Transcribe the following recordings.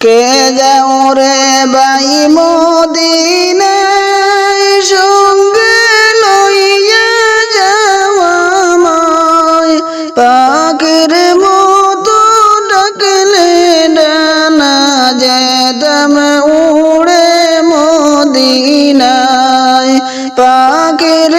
কে যাও রে বাই মদিনায় সঙ্গে লইয়া যাওয়া মায়? পাখির মতো ডাকলে ডানা যেতাম উড়ে মদিনায়। পাখির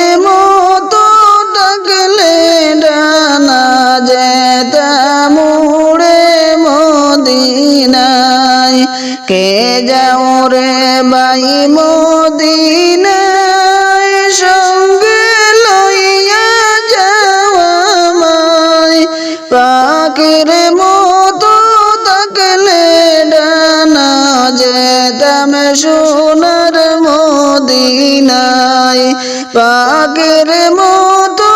কে যাও রে বাই মদিনায় সঙ্গে লইয়া যাওয়া মায় পাখির মতো তাকলে ডানা যেতাম সোনার মদিনায়। পাখির মতো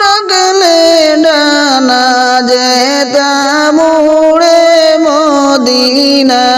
ডাকলে ডানা যেতাম উড়ে মদিনায়।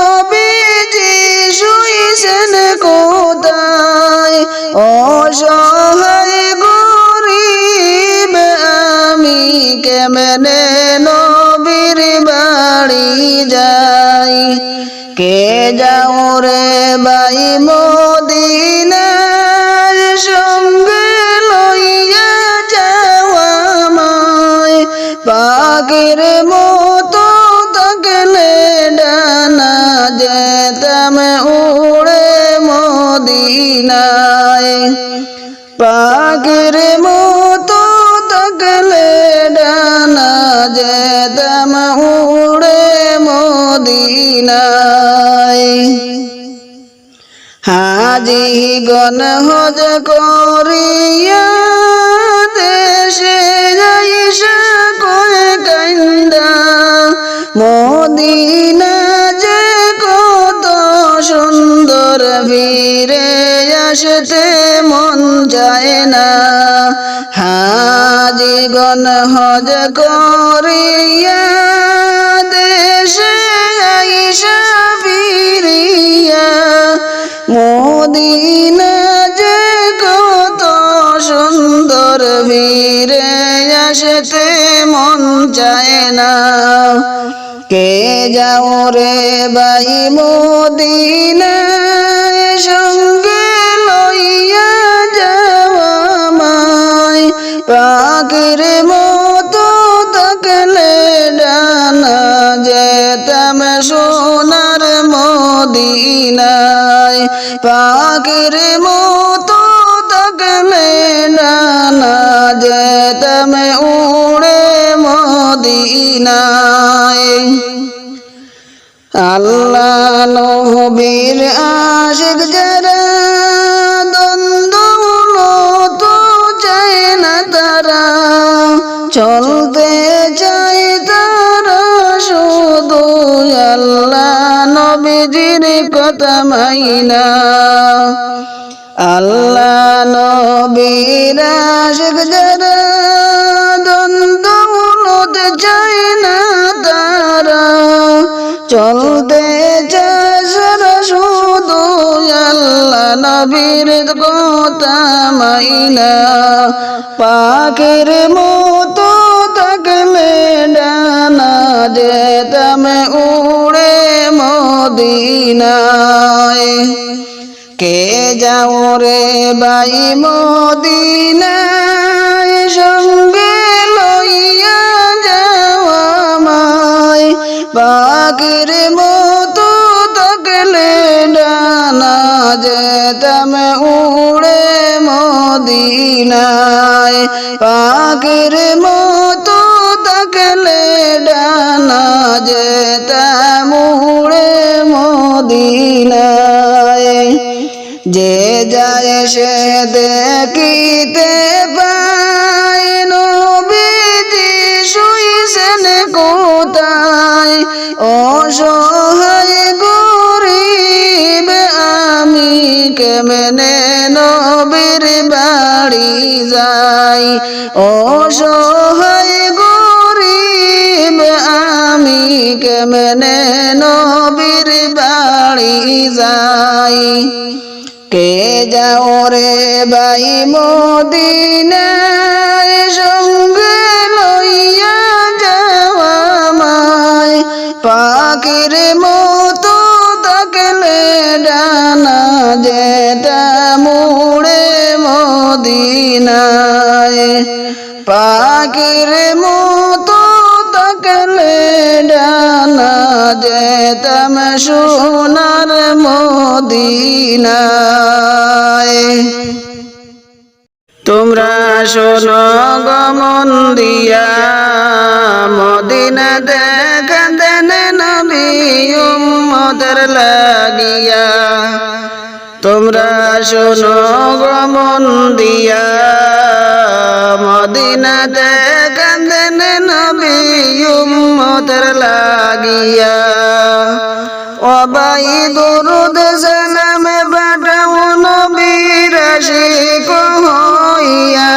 শুইছেন কোথায়? অসহায় গরিব আমি কেমনে নবীর বাড়ি যাই? কে যাও রে বাই মদিনার সঙ্গে লইয়া যাওয়া মায় পাখির মদিনায়। পাখির মতো তাকলে ডানা যেতাম উড়ে মদিনায়। হাজি গণ হজ করিয়া দেশে যাইসা কয়ে কান্দা মদিনা যে কত সুন্দর ফিরে আসতে মন যায় না। হাজি গণ হজ করিয়া দেশে আইসা ফিরিয়া, মদিনা যে কত সুন্দর ভিড়ে আসতে মন চায় না। কে যাও রে বাই মদিনা? পাখির মতো তাকলে ডানা যেতাম সোনার মদিনায়। পাখির মতো তাকলে ডানা যেতাম উড়ে মদিনায়। আল্লাহ নবীর আশিক যারা চলতে চাই তার শুধু আল্লাহ নবীজির কথা মাইনা। আল্লাহ নবীর নবীর কথা মাইনা পাখির মতো থাকলে ডানা যেতাম উড়ে মদিনায়। কে যাও রে বাই মদিনায়, সঙ্গে পাখির মতো থাকলে ডানা যেতাম উড়ে মদিনায়। যে যায় সে দেখিতে পায়, নবীজি শুইছেন কোথায়? অসহায় গরিব কেমনে নবীর বাড়ি যাই অসহায় গরিব, আমি কেমনে নবীর বাড়ি যাই? কে যাও রে বাই মদিনায় সঙ্গে লইয়া যাওয়া মায় পাখির মতো তাকলে ডানা যেটা মুড়ে মদিনায়। পাখির মতো তাকলে ডানা যেতাম সোনার মদিনায়। তোমরা শোনো গমন দিয়া মদিনা উম্মদের লাগিয়া। তোমরা শোনো গমন দিয়া মদিনা দেখেন নবী উম্মদের লাগিয়া। অবাই দুরুদ সালাম বাটাও নবীর আশিক হইয়া।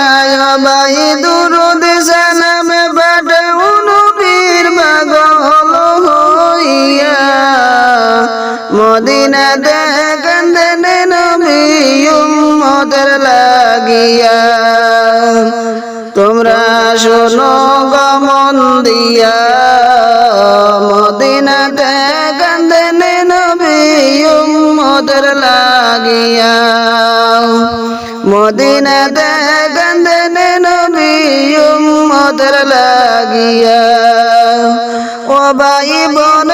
অবাই দুরুদ সালাম বাটাও নবীর পাগল হইয়া। মদিনা দেখেন নবী উম্মদের লাগিয়া। তোমরা শোনো গমন দিয়া। মদিনাতে কান্দেন নবী উম্মদের লাগিয়া। মদিনাতে কান্দেন নবী উম্মদের লাগিয়া। ও ভাই বনের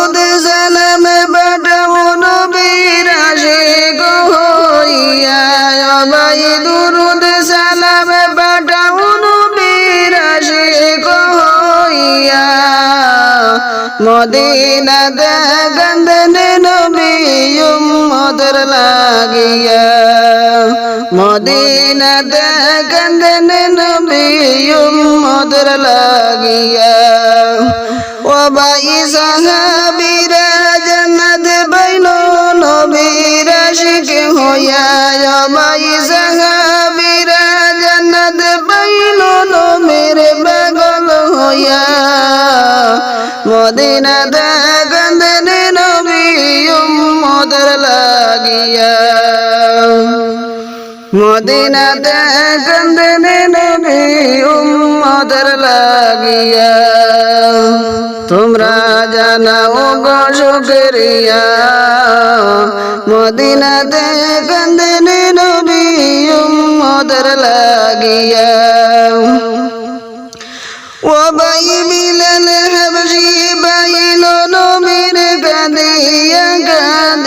মদিনা গন্ধন নবী উম্মদের লাগিয়া। মদিনা গন্ধন নবী উম্মদের লাগিয়া। ও ভাই সাহাবীরা জান্নাত বাইল নবীর আশিক হইয়া মদিনা গন্ধন নবী উম্মদের লাগিয়া। মদিনা গন্ধন নবী উম্মদের লাগিয়া। তোমরা জানাও গো শুকরিয়া। মদিনাতে গন্ধন নবী উম্মদের লাগিয়া।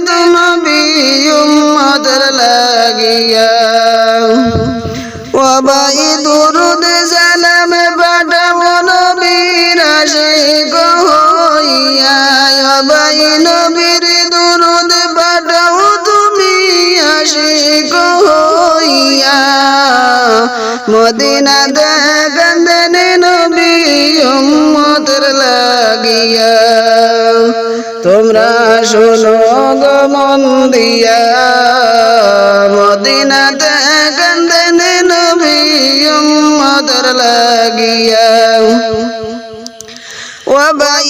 গন্ধনে নবী লাগিয়া ও দুরুদ সালাম পাঠাবো নবীর আশিক হইয়া ও নবীর দুরুদ পাঠাও তুমি আশিক হইয়া মদিনা দেখেন নবী উম্মতের লাগিয়া তোমরা শোনো গো দিয়া মদিনাতে কান্দেন নবী উম্মতর লাগিয়া। ও ভাই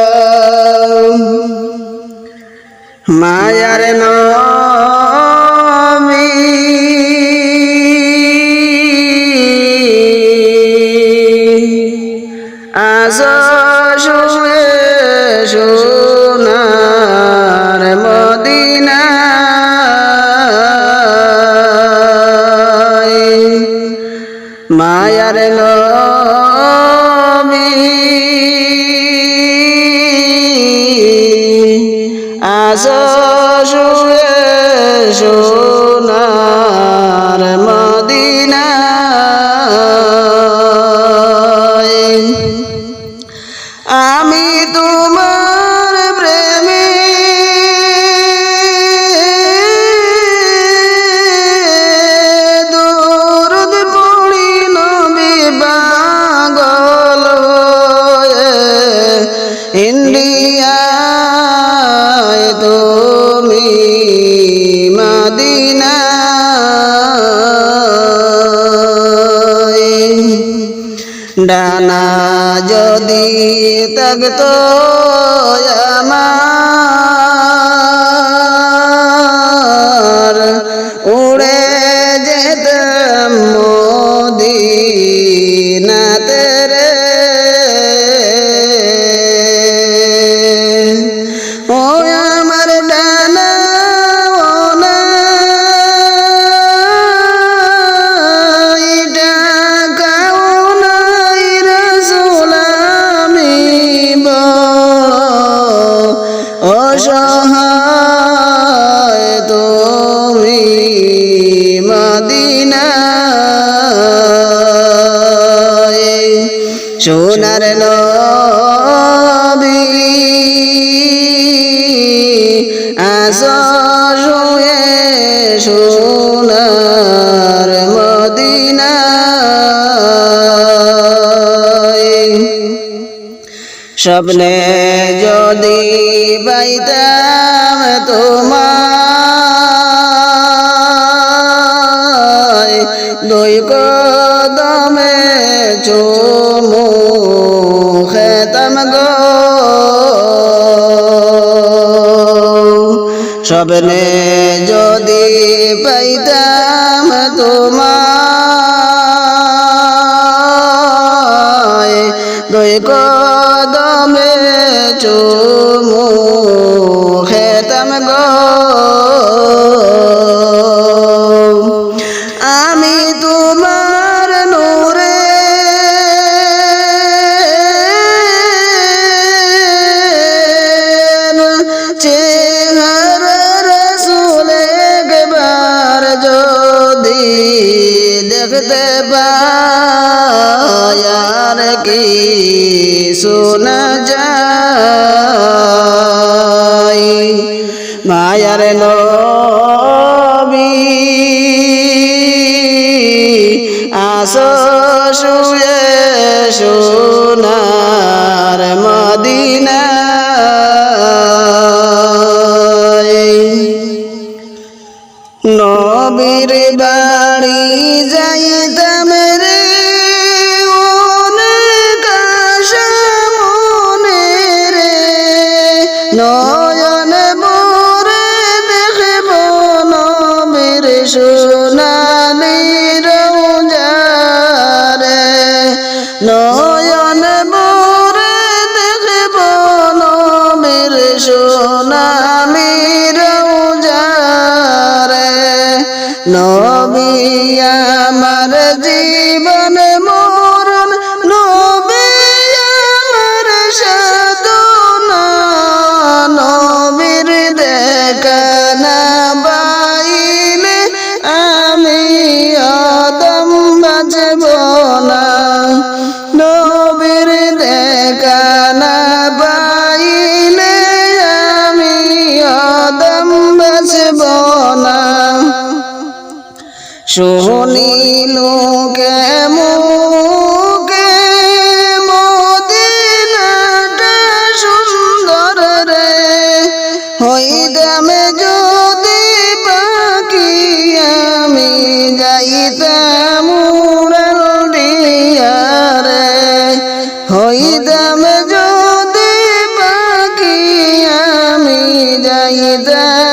মায়ার নবী ডানা যদি থাকতো আমার উড়ে যেতাম সোনার নবী। আস শুয়ে সোনার মদিনায়। স্বপ্নে যদি পাইতাম তোমায় দুই কদমে চুমু স্বপ্নে যদি পাইতাম তোমায় দুই কদমে চুমু আস শুয়ে সোনার No. ঠিকানা পাইলে আমি অদম বাঁচব না। শুনিল কেমন إذا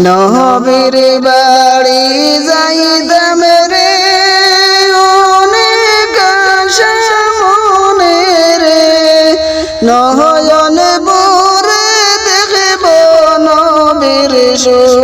নহবির বাড়ি যাইতাম রে অনেক মনে রে। নহয়ন বোরে দেখব নবীর সুর।